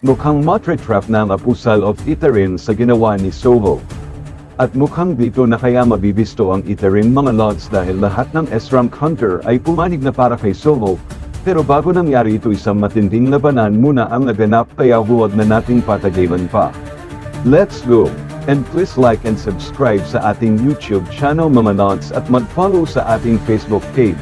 Mukhang matritrap na ang apusal of Iterin sa ginawa ni Soho. At mukhang dito na kaya mabibisto ang Iterin mga lods dahil lahat ng SRAM Hunter ay pumanig na para kay Soho, pero bago nangyari ito isang matinding labanan muna ang naganap kaya huwag na nating patagalan pa. Let's go! And please like and subscribe sa ating YouTube channel mga lods at mag-follow sa ating Facebook page.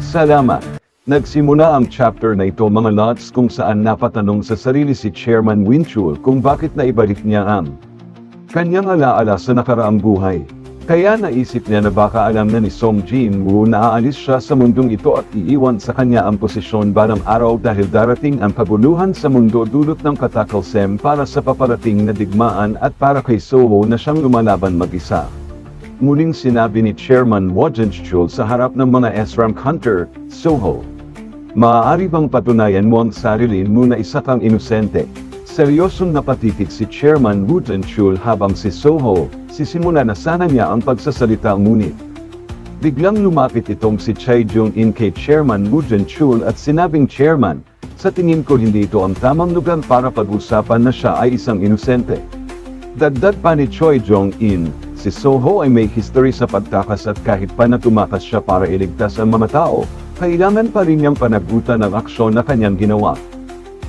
Salamat! Nagsimula ang chapter na ito mga lots kung saan napatanong sa sarili si Chairman Winchul kung bakit naibalik niya ang kanyang alaala sa nakaraang buhay. Kaya naisip niya na baka alam na ni Song Jin Woo na aalis siya sa mundong ito at iiwan sa kanya ang posisyon barang araw dahil darating ang paguluhan sa mundo dulot ng katakalsem para sa paparating na digmaan at para kay Soho na siyang lumalaban mag-isa. Muling sinabi ni Chairman Wojenchul sa harap ng mga SRAM Hunter, Soho. Maaari bang patunayan mo ang sarili mo na isa kang inosente? Seryosong napatitig si Chairman Wojenchul habang si Soho, sisimula na sana niya ang pagsasalita ngunit. Biglang lumapit itong si Chai Jung-in kay Chairman Wojenchul at sinabing Chairman, sa tingin ko hindi ito ang tamang lugar para pag-usapan na siya ay isang inosente. Dagdag pa ni Choi Jong-in, si Soho ay may history sa pagtakas at kahit pa na tumakas siya para iligtas ang mga tao, kailangan pa rin niyang panagutan ang aksyon na kanyang ginawa.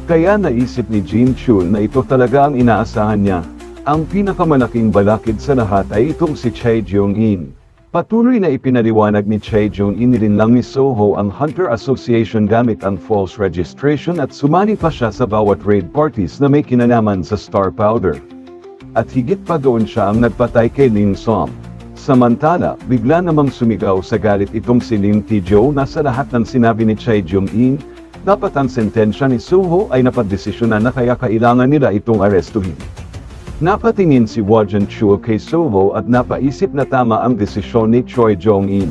Kaya naisip ni Jin Chul na ito talaga ang inaasahan niya. Ang pinakamalaking balakid sa lahat ay itong si Choi Jong-in. Patuloy na ipinaliwanag ni Choi Jong-in rin lang ni Soho ang Hunter Association gamit ang false registration at sumali pa siya sa bawat raid parties na may kinalaman sa Star Powder. At higit pa doon siya ang nagpatay kay Ling Som. Samantala, bigla namang sumigaw sa galit itong si Lim Tijo na sa lahat ng sinabi ni Chai Jung-in, dapat ang sentensya ni Suho ay napadesisyonan na kaya kailangan nila itong arestuhin. Napatingin si Wajan Chua kay Soho at napaisip na tama ang desisyon ni Choi Jong-in.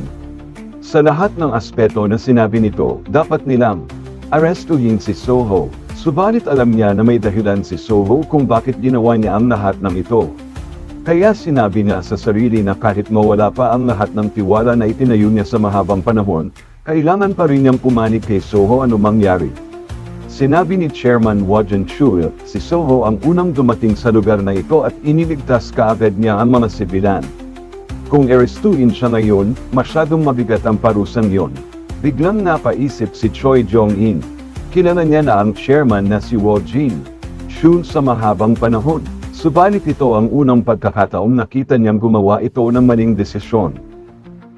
Sa lahat ng aspeto na sinabi nito, dapat nilang arestuhin si Soho. Subalit alam niya na may dahilan si Soho kung bakit ginawa niya ang lahat ng ito. Kaya sinabi niya sa sarili na kahit mawala pa ang lahat ng tiwala na itinayo niya sa mahabang panahon, kailangan pa rin niyang pumanig kay Soho ano mangyari. Sinabi ni Chairman Wajan Chul, si Soho ang unang dumating sa lugar na ito at iniligtas kaagad niya ang mga sibilan. Kung arestuin siya ngayon, masyadong mabigat ang parusang yon. Biglang napaisip si Choi Jong-in. Kilala niya na ang chairman na si Wo Jin. Chul sa mahabang panahon. Subalit ito ang unang pagkakataong nakita niyang gumawa ito ng maling desisyon.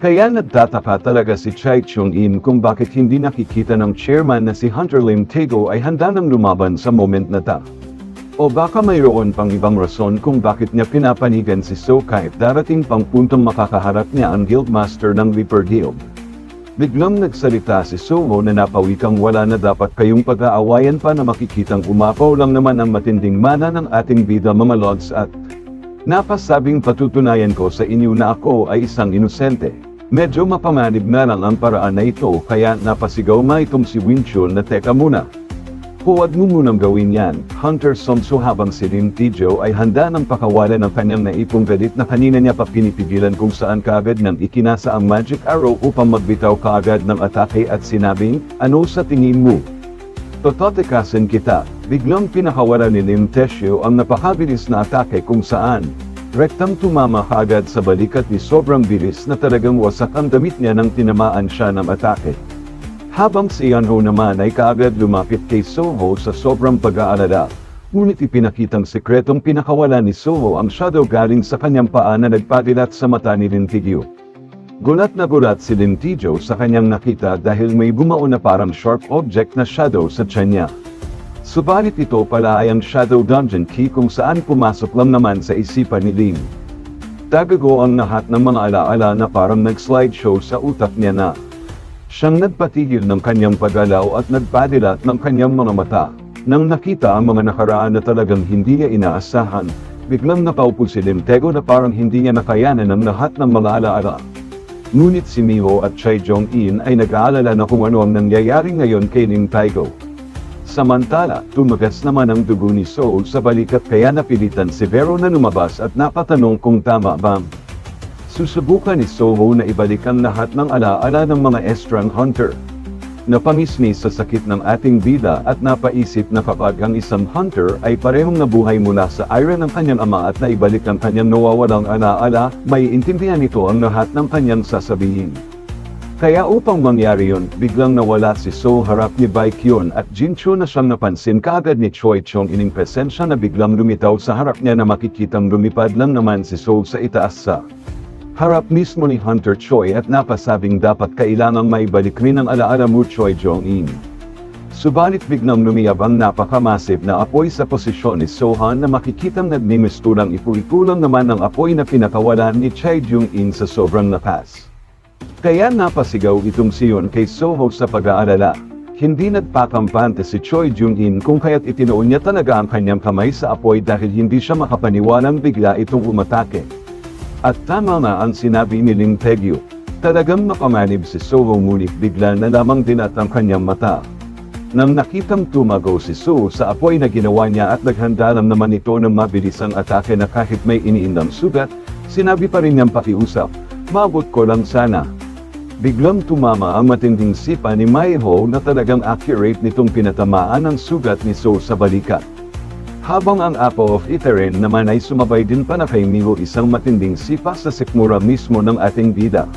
Kaya nagtataka talaga si Chai Chung-in kung bakit hindi nakikita ng chairman na si Hunter Lim Tago ay handa nang lumaban sa moment na ta. O baka mayroon pang ibang rason kung bakit niya pinapanigan si So kahit darating pang puntong makakaharap niya ang Guildmaster ng Reaper Guild. Biglang nagsalita si Soho na napawikang wala na dapat kayong pag-aawayan pa na makikitang umapaw lang naman ang matinding mana ng ating bida mga at napasabing patutunayan ko sa inyo na ako ay isang inosente. Medyo mapamanib na lang ang paraan na ito kaya napasigaw nga itong si Winchul na teka muna. Huwag mo munang gawin yan, Hunter Somso habang si Lim Tijo ay handa ng pakawalan ng kanyang naipong galit na kanina niya pa pinipigilan kung saan kaagad nang ikinasa ang magic arrow upang magbitaw kaagad ng atake at sinabing, ano sa tingin mo? Tototekasin kita, biglang pinakawala ni Lim Tesio ang napakabilis na atake kung saan, rektang tumama kaagad sa balikat ni sobrang bilis na talagang wasak ang damit niya nang tinamaan siya ng atake. Habang si Yanho naman ay kaagad lumapit kay Soho sa sobrang pag-aalala, ngunit ipinakitang sekretong pinakawala ni Soho ang shadow galing sa kanyang paa na nagpadilat sa mata ni Lintigyo. Gulat na gulat si Lintijo sa kanyang nakita dahil may bumao na parang sharp object na shadow sa tiyan niya. Subalit ito pala ay ang Shadow Dungeon Key kung saan pumasok lang naman sa isipan ni Ling. Tagago ang lahat ng mga alaala na parang nag-slideshow sa utak niya na Siyang nagpatigil ng kanyang paggalaw at nagpadilat ng kanyang mga mata. Nang nakita ang mga nakaraan na talagang hindi niya inaasahan, biglang napaupo si Limtego na parang hindi niya nakayanan ang lahat ng mga alaala. Ngunit si Miho at Chai Jong-in ay nag-aalala na kung ano ang nangyayari ngayon kay Lim Taigo. Samantala, tumagas naman ang dugo ni Soul sa balikat kaya napilitan si Vero na lumabas at napatanong kung tama ba. Susubukan ni Soho na ibalik ang lahat ng alaala ng mga Estrang Hunter. Napangismis sa sakit ng ating bida at napaisip na kapag ang isang hunter ay parehong nabuhay mula sa ira ng kanyang ama at naibalik ang kanyang nawawalang alaala, may intindihan nito ang lahat ng kanyang sasabihin. Kaya upang mangyari yun, biglang nawala si So harap ni Baekhyun at Jincho na siyang napansin kaagad ni Choi Chong ining presensya na biglang lumitaw sa harap niya na makikitang lumipad lang naman si So sa itaas sa harap mismo ni Hunter Choi at napasabing dapat kailangang maibalik rin ang alaala mo Choi Jong-in. Subalit biglang lumiyab ang napakamasib na apoy sa posisyon ni Sohan na makikitang nagmimistulang ipuikulang naman ang apoy na pinakawalan ni Choi Jong-in sa sobrang lakas. Kaya napasigaw itong siyon kay Soho sa pag-aalala. Hindi nagpakampante si Choi Jung-in kung kaya't itinoon niya talaga ang kanyang kamay sa apoy dahil hindi siya makapaniwalang bigla itong umatake. At tama nga ang sinabi ni Ling Tegyu. Talagang makamanib si Soho ngunit bigla na lamang ang kanyang mata. Nang nakitang tumago si So sa apoy na ginawa niya at naghanda lang naman ito ng mabilis ang atake na kahit may iniindang sugat, sinabi pa rin niyang pakiusap, mabot ko lang sana. Biglang tumama ang matinding sipa ni Maiho na talagang accurate nitong pinatamaan ang sugat ni So sa balikat. Habang ang Apple of Iterin naman ay sumabay din pa na kay Miho isang matinding sipa sa sikmura mismo ng ating bida.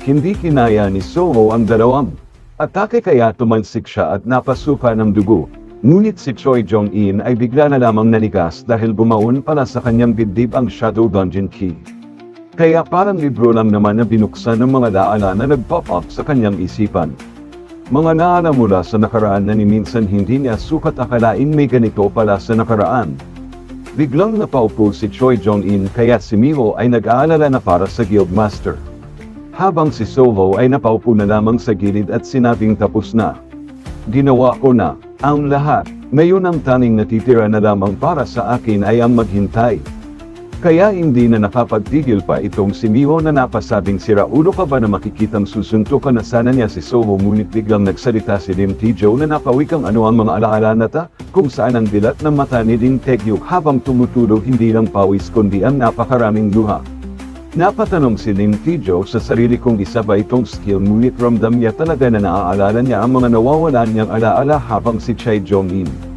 Hindi kinaya ni Soho ang dalawang atake kaya tumansik siya at napasuka ng dugo. Ngunit si Choi Jong-in ay bigla na lamang nanigas dahil bumaon pala sa kanyang dibdib ang Shadow Dungeon Key. Kaya parang libro lang naman na binuksan ng mga daala na nag-pop up sa kanyang isipan. Mga naala mula sa nakaraan na ni minsan hindi niya sukat akalain may ganito pala sa nakaraan. Biglang napaupo si Choi Jong-in kaya si Miho ay nag-aalala na para sa Guildmaster. Habang si Soho ay napaupo na lamang sa gilid at sinabing tapos na. Ginawa ko na, ang lahat, ngayon ang taning natitira na lamang para sa akin ay ang maghintay. Kaya hindi na nakapagtigil pa itong si Miho na napasabing sira ulo ka ba na makikitang susuntukan na sana niya si Soho ngunit biglang nagsalita si Lim Tijo na napawikang ano ang mga alaala na ta, kung saan ang dilat ng mata ni Lim Tegyo habang tumutulo hindi lang pawis kundi ang napakaraming luha. Napatanong si Lim Tijo sa sarili kong isa ba itong skill ngunit ramdam niya talaga na naaalala niya ang mga nawawalan niyang alaala habang si Chai Jong-in.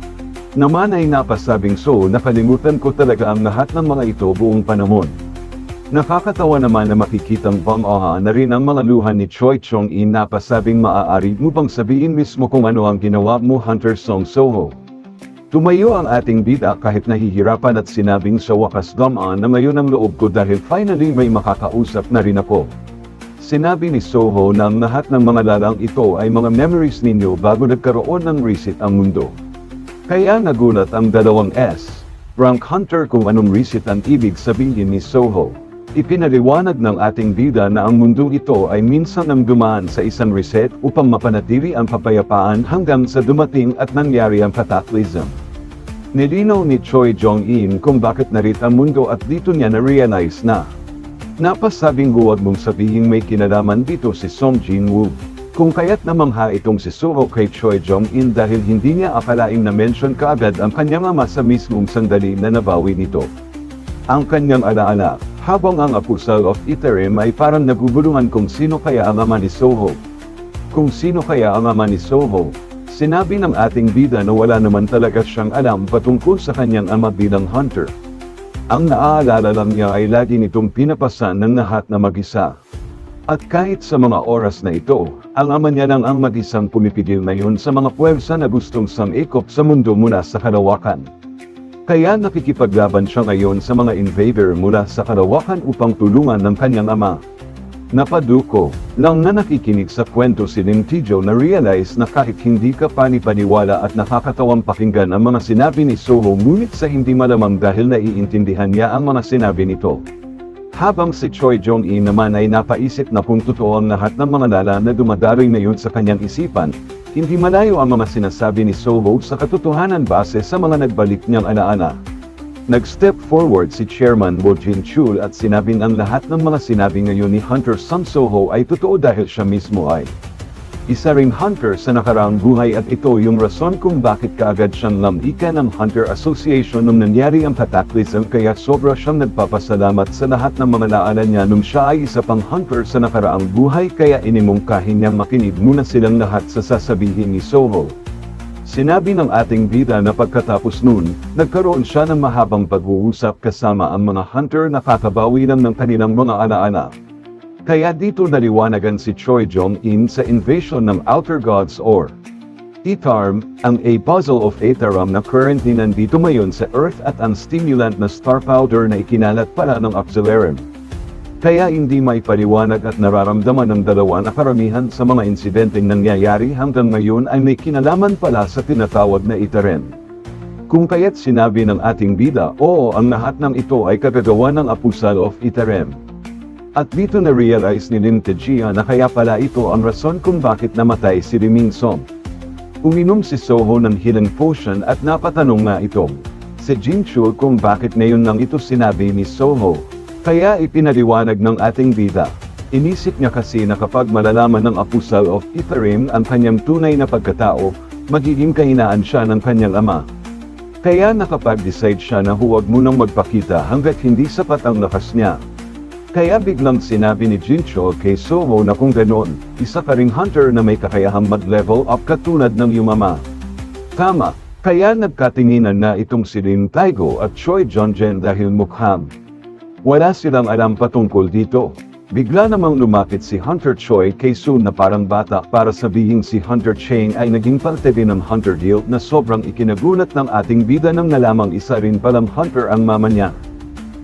Naman ay napasabing so nakalimutan ko talaga ang lahat ng mga ito buong panahon. Nakakatawa naman na makikitang bang-aha na rin ang mga luha ni Choi Chong-in napasabing maaari mo bang sabihin mismo kung ano ang ginawa mo Hunter Song Soho. Tumayo ang ating bida kahit nahihirapan at sinabing sa wakas gamaan na ngayon ang loob ko dahil finally may makakausap na rin ako. Sinabi ni Soho na ang lahat ng mga lalang ito ay mga memories ninyo bago nagkaroon ng reset ang mundo. Kaya nagulat ang dalawang S. Frank Hunter kung anong reset ang ibig sabihin ni Soho. Ipinaliwanag ng ating bida na ang mundong ito ay minsan ang dumaan sa isang reset upang mapanatili ang kapayapaan hanggang sa dumating at nangyari ang cataclysm. Nilinaw ni Choi Jong-in kung bakit narito ang mundo at dito niya na-realize na. Napasabing huwag mong sabihin may kinalaman dito si Song Jin-woo. Kung kaya't namangha itong si Soho kay Choi Jong-in dahil hindi niya akalaing na-mention kaagad ang kanyang ama sa mismong sandali na nabawi nito. Ang kanyang alaala, habang ang Apostle of Iterim ay parang nagugulungan kung sino kaya ang ama ni Soho. Kung sino kaya ang ama ni Soho, sinabi ng ating bida na wala naman talaga siyang alam patungkol sa kanyang ama bilang hunter. Ang naaalala lang niya ay lagi nitong pinapasan ng lahat na mag-isa. At kahit sa mga oras na ito, ang ama niya lang ang mag-isang pumipigil ngayon sa mga puwersa na gustong samikop sa mundo mula sa kalawakan. Kaya nakikipaglaban siya ngayon sa mga invader mula sa kalawakan upang tulungan ng kanyang ama. Napaduko, lang na nakikinig sa kwento si Lim Tijo na realize na kahit hindi ka panipaniwala at nakakatawang pakinggan ang mga sinabi ni Soho ngunit sa hindi malamang dahil naiintindihan niya ang mga sinabi nito. Habang si Choi Jong-in naman ay napaisip na kung totoo ang lahat ng mga lala na dumadaroy na yun sa kanyang isipan, hindi malayo ang mga sinasabi ni Soho sa katotohanan base sa mga nagbalik niyang alaala. Nag-step forward si Chairman Wo Jin-chul at sinabing ang lahat ng mga sinabi ngayon ni Hunter Sung Soho ay totoo dahil siya mismo ay Isa ring hunter sa nakaraang buhay at ito yung rason kung bakit kaagad siyang lamika ng Hunter Association nung nangyari ang cataclysm kaya sobra siyang nagpapasalamat sa lahat ng mga naalan niya nung siya ay isa pang hunter sa nakaraang buhay kaya inimungkahin niyang makinig muna silang lahat sa sasabihin ni Soho. Sinabi ng ating bida na pagkatapos nun, nagkaroon siya ng mahabang pag-uusap kasama ang mga hunter na kakabawi lang ng kanilang mga alaala. Kaya dito naliwanagan si Choi Jong-in sa invasion ng Outer Gods or Etarm, ang a puzzle of Etaram na currently nandito ngayon sa Earth at ang stimulant na star powder na ikinalat pala ng Auxiliarum. Kaya hindi may paliwanag at nararamdaman ng dalawa na karamihan sa mga insidenteng nangyayari hanggang ngayon ay may kinalaman pala sa tinatawag na Itaren. Kung kaya't sinabi ng ating bida, oo ang lahat ng ito ay kagagawa ng Apusal of Itarem. At dito na-realize ni Lim Tejia na kaya pala ito ang rason kung bakit namatay si Riming Song. Uminom si Soho ng healing potion at napatanong nga ito. Si Jin Chul kung bakit ngayon lang ito sinabi ni Soho. Kaya ipinaliwanag ng ating bida. Inisip niya kasi na kapag malalaman ng Apusal of Itarim ang kanyang tunay na pagkatao, magiging kahinaan siya ng kanyang ama. Kaya nakapag-decide siya na huwag munang magpakita hanggat hindi sapat ang lakas niya. Kaya biglang sinabi ni Jincho kay Soho na kung ganon, isa ka ring hunter na may kakayahang mag-level up katulad ng yumama. Tama, kaya nagkatinginan na itong si Lim Taigo at Choi Jonjen dahil mukhang. Wala silang alam patungkol dito. Bigla namang lumapit si Hunter Choi kay Sun na parang bata para sabihin si Hunter Chang ay naging parte din ng Hunter Guild na sobrang ikinagulat ng ating bida nang nalamang isa rin palang Hunter ang mama niya.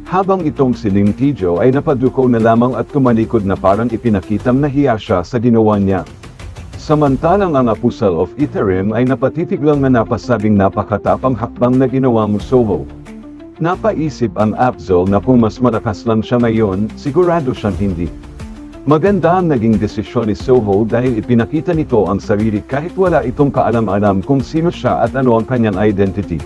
Habang itong si Lim Tijo ay napaduko na lamang at tumalikod na parang ipinakitang nahiya siya sa ginawa niya. Samantalang ang Apusal of Iterim ay napatitig lang na napasabing napakatapang hakbang na ginawa mo Soho. Napaisip ang Apzol na kung mas malakas lang siya ngayon, sigurado siyang hindi. Maganda ang naging desisyon ni Soho dahil ipinakita nito ang sarili kahit wala itong kaalam-alam kung sino siya at ano ang kanyang identity.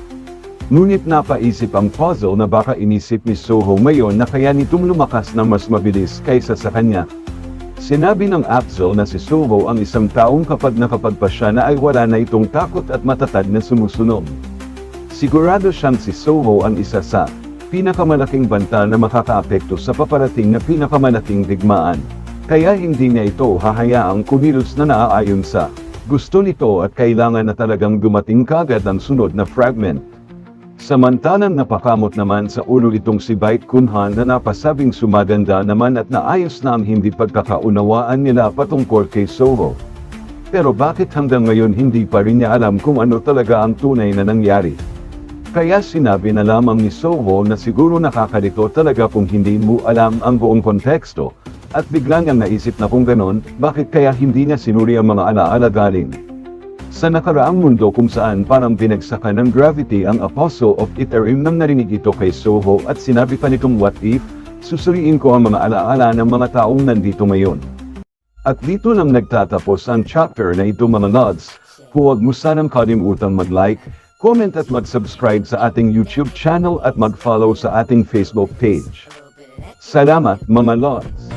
Ngunit napaisip ang puzzle na baka inisip ni Soho ngayon na kaya nitong lumakas na mas mabilis kaysa sa kanya. Sinabi ng Apzol na si Soho ang isang taong kapag nakapagpa siya na ay wala na itong takot at matatag na sumusunod. Sigurado siyang si Soho ang isa sa pinakamalaking banta na makakaapekto sa paparating na pinakamalaking digmaan. Kaya hindi niya ito hahayaang kumilos na naaayon sa gusto nito at kailangan na talagang dumating kagad ang sunod na fragment. Samantalang napakamot naman sa ulo itong si Bait Kunhan na napasabing sumaganda naman at naayos na ang hindi pagkakaunawaan nila patungkol kay Soho. Pero bakit hanggang ngayon hindi pa rin niya alam kung ano talaga ang tunay na nangyari? Kaya sinabi na lamang ni Soho na siguro nakakalito talaga kung hindi mo alam ang buong konteksto, at bigla niyang naisip na kung ganon, bakit kaya hindi niya sinuri ang mga alaala galing? Sa nakaraang mundo kung saan parang binagsakan ng gravity ang Apostle of Iterim nang narinig ito kay Soho at sinabi pa nitong what if, susuriin ko ang mga alaala ng mga taong nandito ngayon. At dito nang nagtatapos ang chapter na ito mga lods, huwag mo sanang kalimutang mag-like, comment at mag-subscribe sa ating YouTube channel at mag-follow sa ating Facebook page. Salamat mga lods!